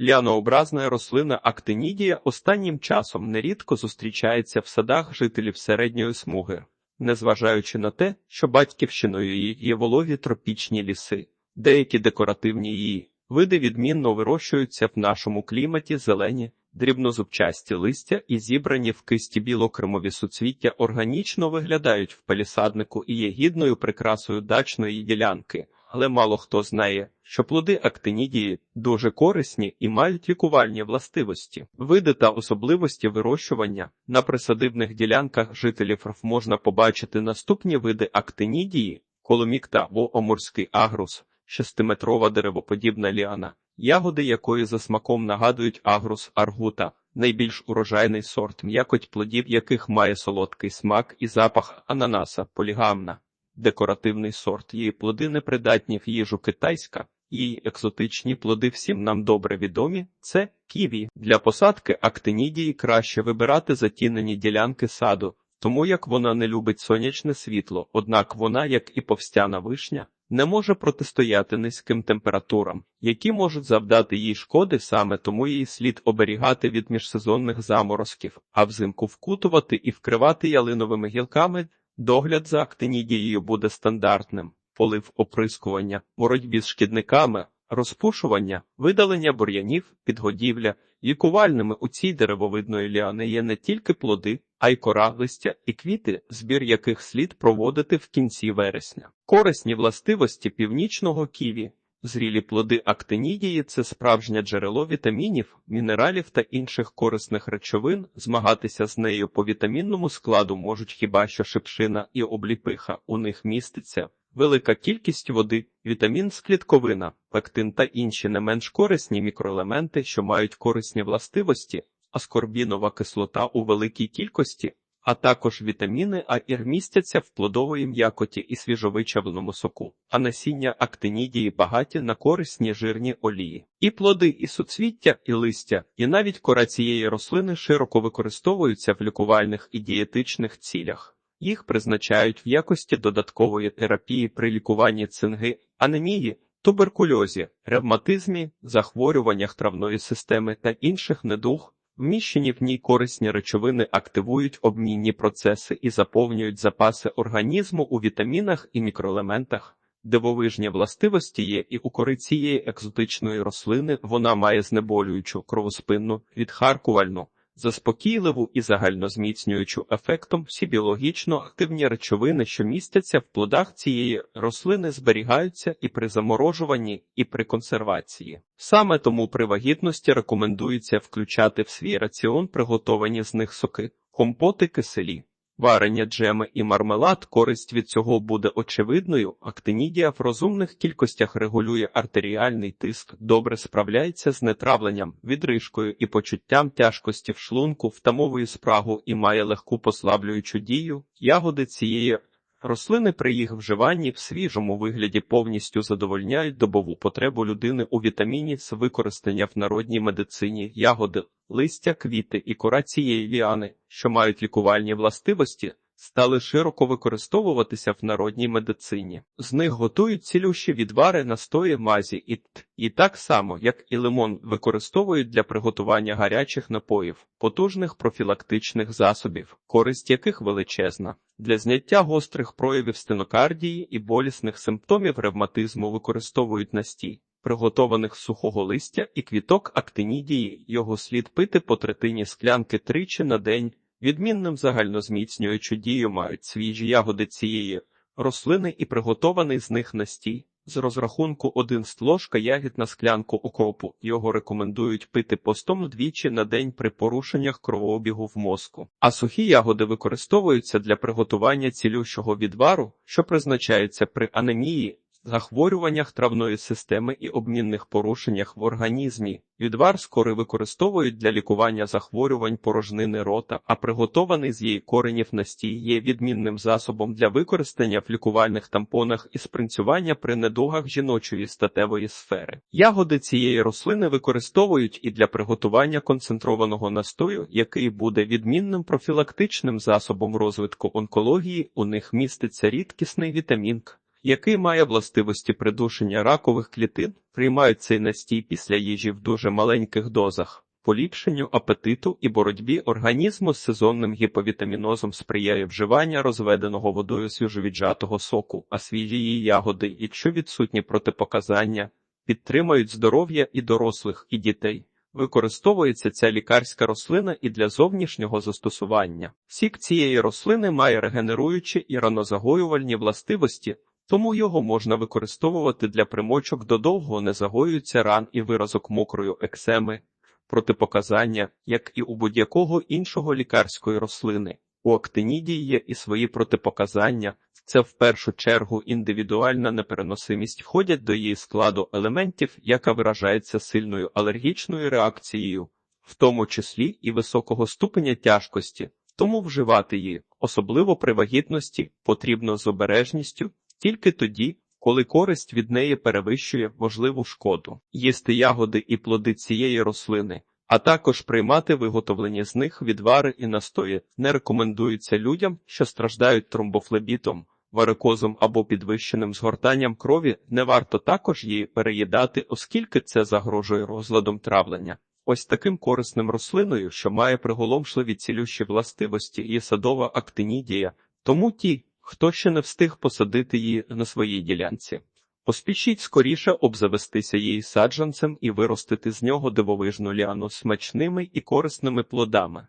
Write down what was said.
Ліанообразна рослина актинідія останнім часом нерідко зустрічається в садах жителів середньої смуги, незважаючи на те, що батьківщиною її є вологі тропічні ліси, деякі декоративні її види відмінно вирощуються в нашому кліматі зелені, дрібнозубчасті листя і зібрані в кисті білокремові суцвіття органічно виглядають в палісаднику і є гідною прикрасою дачної ділянки. Але мало хто знає, що плоди актинідії дуже корисні і мають лікувальні властивості. Види та особливості вирощування на присадибних ділянках жителів РФ можна побачити наступні види актинідії, коломікта або оморський агрус, шестиметрова деревоподібна ліана, ягоди якої за смаком нагадують агрус аргута, найбільш урожайний сорт, м'якоть плодів яких має солодкий смак і запах ананаса, полігамна. Декоративний сорт її плоди непридатні в їжу китайська, її екзотичні плоди всім нам добре відомі. Це ківі. Для посадки актинідії краще вибирати затінені ділянки саду, тому як вона не любить сонячне світло, однак вона, як і повстяна вишня, не може протистояти низьким температурам, які можуть завдати їй шкоди саме тому її слід оберігати від міжсезонних заморозків, а взимку вкутувати і вкривати ялиновими гілками. Догляд за актинідією буде стандартним: полив оприскування, боротьбі з шкідниками, розпушування, видалення бур'янів, підгодівля. Лікувальними у цій деревовидної ліани є не тільки плоди, а й кора, листя і квіти, збір яких слід проводити в кінці вересня. Корисні властивості північного ківі. Зрілі плоди актинідії це справжнє джерело вітамінів, мінералів та інших корисних речовин. Змагатися з нею по вітамінному складу можуть хіба що шипшина і обліпиха. У них міститься велика кількість води, вітамін з клітковина, пектин та інші не менш корисні мікроелементи, що мають корисні властивості, аскорбінова кислота у великій кількості. А також вітаміни А і містяться в плодової м'якоті і свіжовичавленому соку, а насіння актинідії багаті на корисні жирні олії. І плоди, і суцвіття, і листя, і навіть кора цієї рослини широко використовуються в лікувальних і дієтичних цілях. Їх призначають в якості додаткової терапії при лікуванні цинги, анемії, туберкульозі, ревматизмі, захворюваннях травної системи та інших недуг. Вміщені в ній корисні речовини активують обмінні процеси і заповнюють запаси організму у вітамінах і мікроелементах. Дивовижні властивості є і у кори цієї екзотичної рослини вона має знеболюючу кровоспинну, відхаркувальну, заспокійливу і загальнозміцнюючу ефектом всі біологічно активні речовини, що містяться в плодах цієї рослини, зберігаються і при заморожуванні, і при консервації. Саме тому при вагітності рекомендується включати в свій раціон приготовані з них соки, компоти киселі. Варення, джеми і мармелад користь від цього буде очевидною. Актинідія в розумних кількостях регулює артеріальний тиск, добре справляється з нетравленням, відрижкою і почуттям тяжкості в шлунку, втамовує спрагу і має легку послаблюючу дію. Ягоди цієї рослини при їх вживанні в свіжому вигляді повністю задовольняють добову потребу людини у вітаміні з використання в народній медицині ягоди листя, квіти і кора цієї ліани, що мають лікувальні властивості, стали широко використовуватися в народній медицині. З них готують цілющі відвари, настої мазі і т. І так само, як і лимон, використовують для приготування гарячих напоїв, потужних профілактичних засобів, користь яких величезна. Для зняття гострих проявів стенокардії і болісних симптомів ревматизму використовують настій приготованих з сухого листя і квіток актинідії, його слід пити по третині склянки тричі на день. Відмінним загальнозміцнюючу дію мають свіжі ягоди цієї рослини і приготований з них настій. З розрахунку один ложка ягід на склянку окропу. Його рекомендують пити постом двічі на день при порушеннях кровообігу в мозку. А сухі ягоди використовуються для приготування цілющого відвару, що призначається при анемії, захворюваннях травної системи і обмінних порушеннях в організмі. Відвар скори використовують для лікування захворювань порожнини рота, а приготований з її коренів настій є відмінним засобом для використання в лікувальних тампонах і спринцювання при недугах жіночої статевої сфери. Ягоди цієї рослини використовують і для приготування концентрованого настою, який буде відмінним профілактичним засобом розвитку онкології. У них міститься рідкісний вітамін К який має властивості придушення ракових клітин, приймають цей настій після їжі в дуже маленьких дозах. Поліпшенню апетиту і боротьбі організму з сезонним гіповітамінозом сприяє вживання розведеного водою свіжовіджатого соку, а свіжі ягоди, якщо відсутні протипоказання, підтримують здоров'я і дорослих, і дітей. Використовується ця лікарська рослина і для зовнішнього застосування. Сік цієї рослини має регенеруючі і ранозагоювальні властивості, тому його можна використовувати для примочок до довго не загоюються ран і виразок мокрої ексеми, протипоказання, як і у будь-якого іншого лікарської рослини. У актинідії є і свої протипоказання. Це в першу чергу індивідуальна непереносимість входять до її складу елементів, яка виражається сильною алергічною реакцією, в тому числі і високого ступеня тяжкості, тому вживати її, особливо при вагітності, потрібно з обережністю тільки тоді, коли користь від неї перевищує можливу шкоду. Їсти ягоди і плоди цієї рослини, а також приймати виготовлені з них відвари і настої не рекомендується людям, що страждають тромбофлебітом, варикозом або підвищеним згортанням крові, не варто також її переїдати, оскільки це загрожує розладом травлення. Ось таким корисним рослиною, що має приголомшливі цілющі властивості, є садова актинідія, тому ті, хто ще не встиг посадити її на своїй ділянці. Поспішіть скоріше обзавестися її саджанцем і виростити з нього дивовижну ліану смачними і корисними плодами.